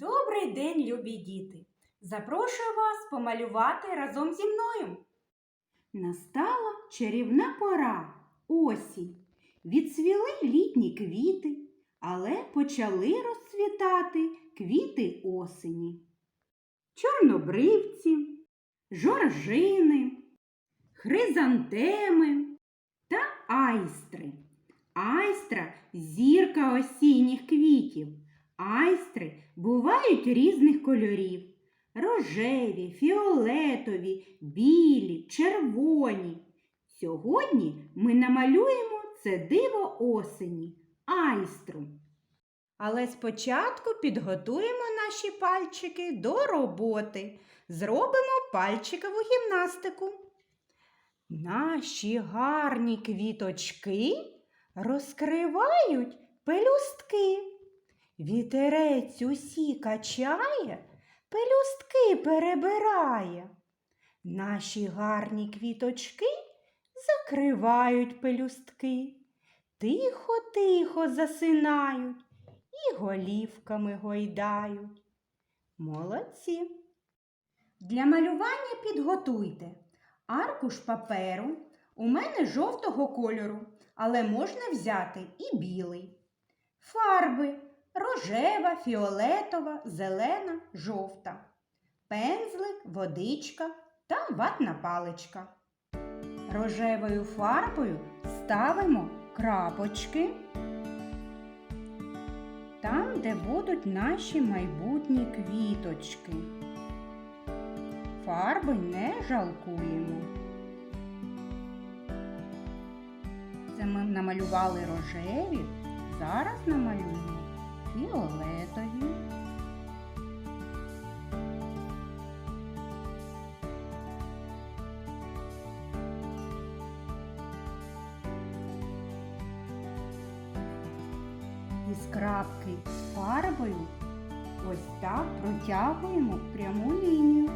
Добрий день, любі діти! Запрошую вас помалювати разом зі мною. Настала чарівна пора осінь. Відцвіли літні квіти, але почали розцвітати квіти осені. Чорнобривці, жоржини, хризантеми та айстри. Айстра зірка осінніх квітів. Айстри бувають різних кольорів: рожеві, фіолетові, білі, червоні. Сьогодні ми намалюємо це диво осені айстру. Але спочатку підготуємо наші пальчики до роботи. Зробимо пальчикову гімнастику. Наші гарні квіточки розкривають пелюстки. Вітерець усі качає, пелюстки перебирає. Наші гарні квіточки закривають пелюстки, тихо-тихо засинають і голівками гойдають. Молодці. Для малювання підготуйте аркуш паперу. У мене жовтого кольору, але можна взяти і білий. Фарби рожева, фіолетова, зелена, жовта, пензлик, водичка та ватна паличка. Рожевою фарбою ставимо крапочки там, де будуть наші майбутні квіточки. Фарби не жалкуємо. Це ми намалювали рожеві, зараз намалюємо фіолетові. Із крапки з фарбою ось так протягуємо пряму лінію.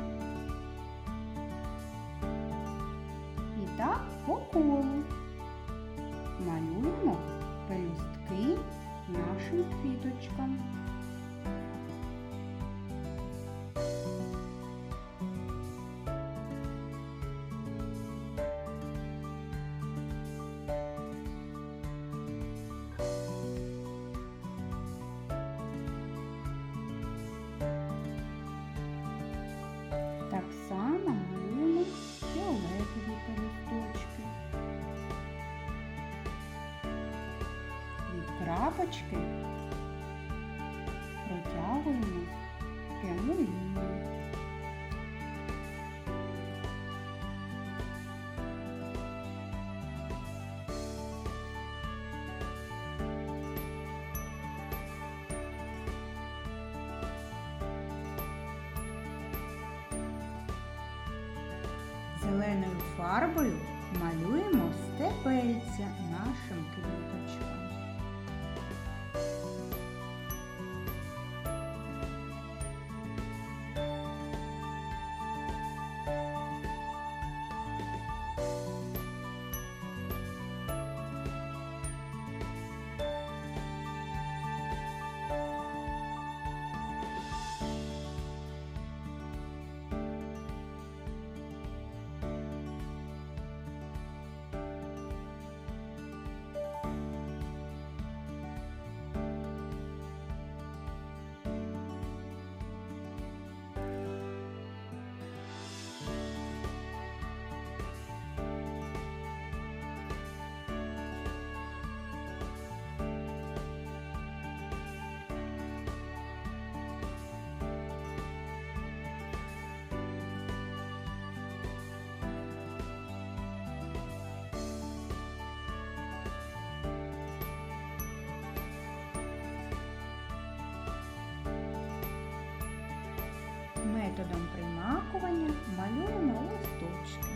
І так по колу малюємо нашим Від крапочки протягуємо пряму лінію. Зеленою фарбою малюємо стебельця нашим квіточкам. Методом примакування малюємо листочки.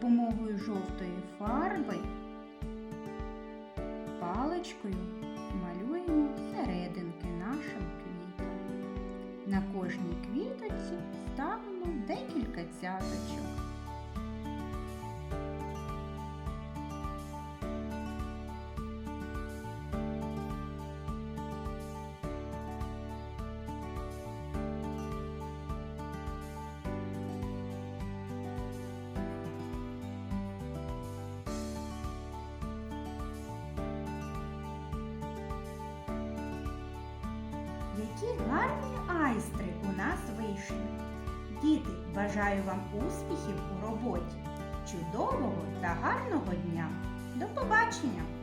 Допомогою жовтої фарби паличкою малюємо серединки нашим квітам. На кожній квіточці ставимо декілька цяточок. Які гарні айстри у нас вийшли. Діти, бажаю вам успіхів у роботі, чудового та гарного дня. До побачення!